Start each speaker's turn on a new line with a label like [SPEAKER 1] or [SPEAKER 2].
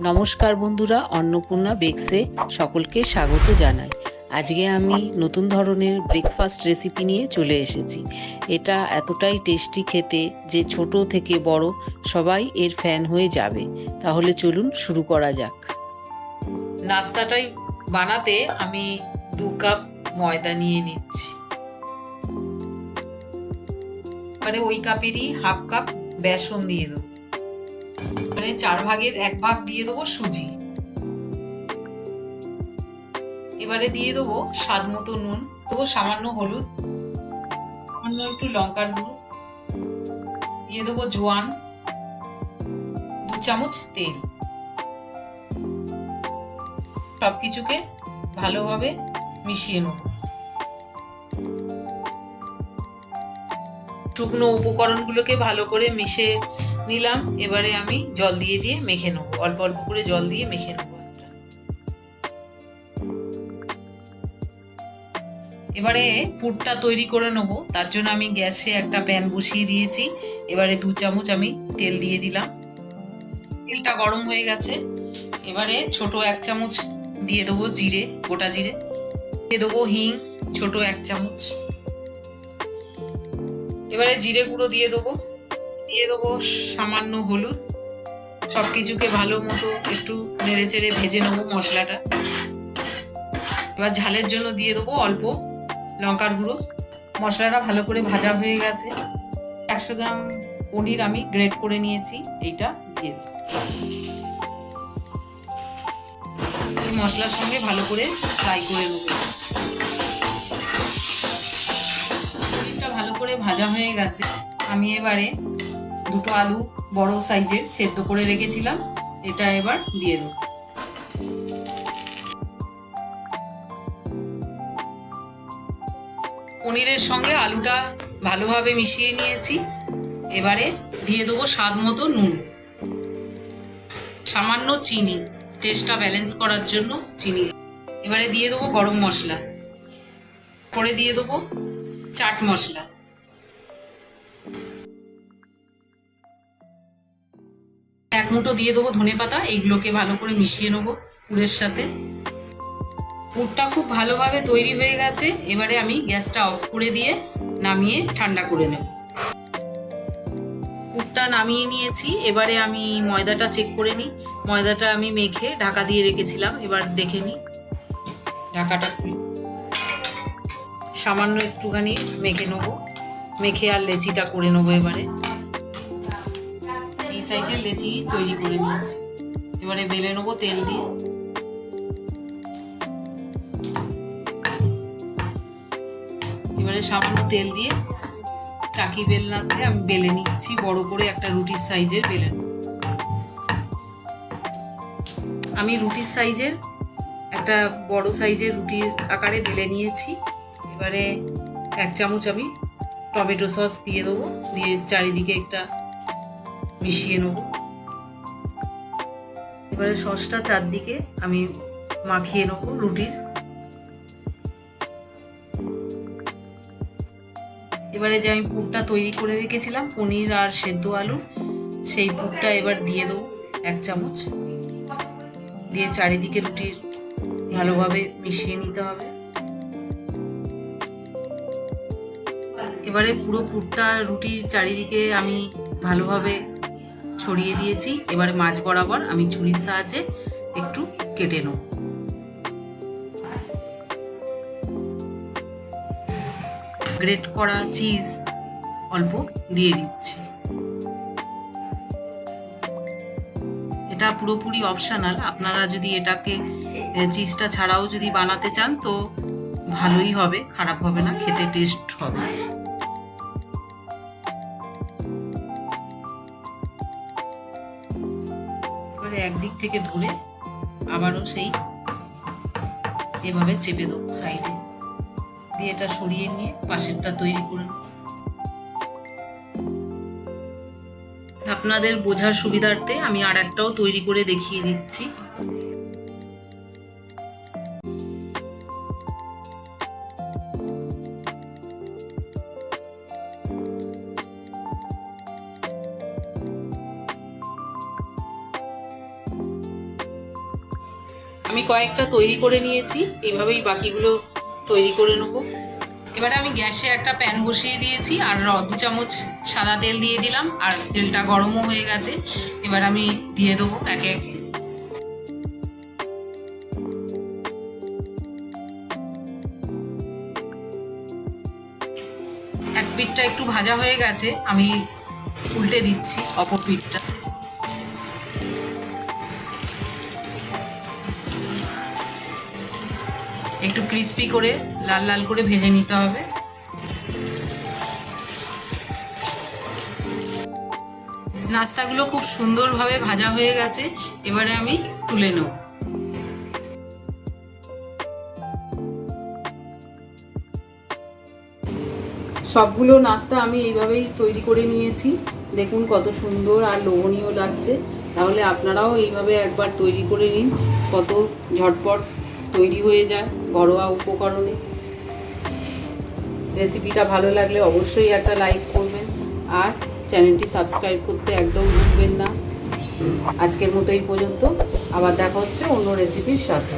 [SPEAKER 1] নমস্কার বন্ধুরা, অন্নপূর্ণা বেক্সে সকলকে স্বাগত জানাই। আজকে আমি নতুন ধরনের ব্রেকফাস্ট রেসিপি নিয়ে চলে এসেছি। এটা এতটাই টেস্টি খেতে যে ছোট থেকে বড় সবাই এর ফ্যান হয়ে যাবে। তাহলে চলুন শুরু করা যাক। নাস্তাটাই বানাতে আমি দু কাপ ময়দা নিয়ে নিচ্ছি। মানে ওই কাপেরই হাফ কাপ বেসন দিয়ে দেবো। মানে চার ভাগের এক ভাগ দিয়ে দেবো সুজি। এবারে দিয়ে দেবো স্বাদ মতো নুন, দেবো সামান্য হলুদ, সামান্য একটু লঙ্কার গুঁড়ো, দিয়ে দেবো জোয়ান, দু চামচ তেল। সবকিছুকে ভালোভাবে মিশিয়ে নেব। শুকনো উপকরণগুলোকে ভালো করে মিশে নিলাম। এবারে আমি জল দিয়ে দিয়ে মেখে নেব। অল্প অল্প করে জল দিয়ে মেখে নেব এবারে পুরটা তৈরি করে নেব। তার জন্য আমি গ্যাসে একটা প্যান বসিয়ে দিয়েছি। এবারে দু চামচ আমি তেল দিয়ে দিলাম। তেলটা গরম হয়ে গেছে। এবারে ছোট এক চামচ দিয়ে দেবো জিরে, গোটা জিরে। দিয়ে দেবো হিং, ছোট এক চামচ। এবারে জিরে গুঁড়ো দিয়ে দেবো। দিয়ে দেবো সামান্য হলুদ। সব কিছুকে ভালো মতো একটু নেড়ে চেড়ে ভেজে নেব মশলাটা। এবার ঝালের জন্য দিয়ে দেবো অল্প লঙ্কার গুঁড়ো। মশলাটা ভালো করে ভাজা হয়ে গেছে। একশো গ্রাম পনির আমি গ্রেট করে নিয়েছি, এইটা দিয়ে দেবো। মশলার সঙ্গে ভালো করে ফ্রাই করে নেব। করে ভাজা হয়ে গেছে, আমি এবারে দুটো আলু বড় সাইজের সেদ্ধ করে রেখেছিলাম, এটা এবার দিয়ে দেবো। পনিরের সঙ্গে আলুটা ভালোভাবে মিশিয়ে নিয়েছি, এবারে দিয়ে দেবো স্বাদ মতো নুন। সামান্য চিনি টেস্টটা ব্যালেন্স করার জন্য চিনি। এবারে দিয়ে দেবো গরম মশলা, পরে দিয়ে দেবো চাট মশলা। মুঠো দিয়ে দেবো ধনে পাতা, এইগুলোকে ভালো করে মিশিয়ে নেব পুরের সাথে। পুরটা খুব ভালোভাবে তৈরি হয়ে গেছে। এবারে আমি গ্যাসটা অফ করে দিয়ে নামিয়ে ঠান্ডা করে নেব। পুরটা নামিয়ে নিয়েছি। এবারে আমি ময়দাটা চেক করে নিই। ময়দাটা আমি মেখে ঢাকা দিয়ে রেখেছিলাম। এবার দেখে নিই ঢাকাটা। সামান্য একটুখানি মেখে নেব। মেখে আর লেচিটা করে নেব এবারে। সাইজের লেচি তৈরি করে নিয়েছি এবারে বেলে নেব তেল দিয়ে। এবারে সামান্য তেল দিয়ে চাকি বেলনাতে আমি বেলে নিচ্ছি, বড় করে একটা রুটির সাইজের বেলে। আমি রুটির সাইজের, একটা বড় সাইজের রুটির আকারে বেলে নিয়েছি। এবারে এক চামচ আমি টমেটো সস দিয়ে দেবো। দিয়ে চারিদিকে একটা মিশিয়ে নেব। এবারে সসটা চারদিকে আমি মাখিয়ে নেব রুটির। এবারে যে আমি পুরটা তৈরি করে রেখেছিলাম, পনির আর সেদ্ধ আলু, সেই পুরটা এবার দিয়ে দেবো এক চামচ। দিয়ে চারিদিকে রুটির ভালোভাবে মিশিয়ে নিতে হবে। এবারে পুরো পুরটা রুটির চারিদিকে আমি ভালোভাবে ছড়িয়ে দিয়েছি। এবারে মাছ বরাবর আমি ছুরির সাহায্যে একটু কেটে নেব। গ্রেট করা চিজ অল্প দিয়ে দিচ্ছি। এটা পুরোপুরি অপশনাল। আপনারা যদি এটাকে চিজটা ছাড়াও যদি বানাতে চান তো ভালোই হবে, খারাপ হবে না, খেতে টেস্ট হবে। একদিক থেকে ধরে আবারও সেই এভাবে চেপে দেবো সাইডে। দিয়ে এটা সরিয়ে নিয়ে পাশেরটা তৈরি করে আপনাদের বোঝার সুবিধার্থে আমি আর একটাও তৈরি করে দেখিয়ে দিচ্ছি। আমি কয়েকটা তৈরি করে নিয়েছি এইভাবেই বাকিগুলো তৈরি করে নেব। এবারে আমি গ্যাসে একটা প্যান বসিয়ে দিয়েছি, আর দু চামচ সাদা তেল দিয়ে দিলাম, আর তেলটা গরমও হয়ে গেছে, এবার আমি দিয়ে দেবো একে একে। এক পিঠটা একটু ভাজা হয়ে গেছে, আমি উল্টে দিচ্ছি অপর পিঠটা। একটু ক্রিস্পি করে লাল লাল করে ভেজে নিতে হবে। নাস্তাগুলো খুব সুন্দরভাবে ভাজা হয়ে গেছে, এবারে আমি তুলে নেব। সবগুলো নাস্তা আমি এইভাবেই তৈরি করে নিয়েছি। দেখুন কত সুন্দর আর লোভনীয় লাগছে। তাহলে আপনারাও এইভাবে একবার তৈরি করে নিন, কত ঝটপট তৈরি হয়ে যায়। ঘরোয়া উপকরণে। রেসিপিটা ভালো লাগলে অবশ্যই একটা লাইক করবেন আর চ্যানেলটি সাবস্ক্রাইব করতে একদম ভুলবেন না। আজকের মতো এই পর্যন্ত। আবার দেখা হচ্ছে অন্য রেসিপির সাথে।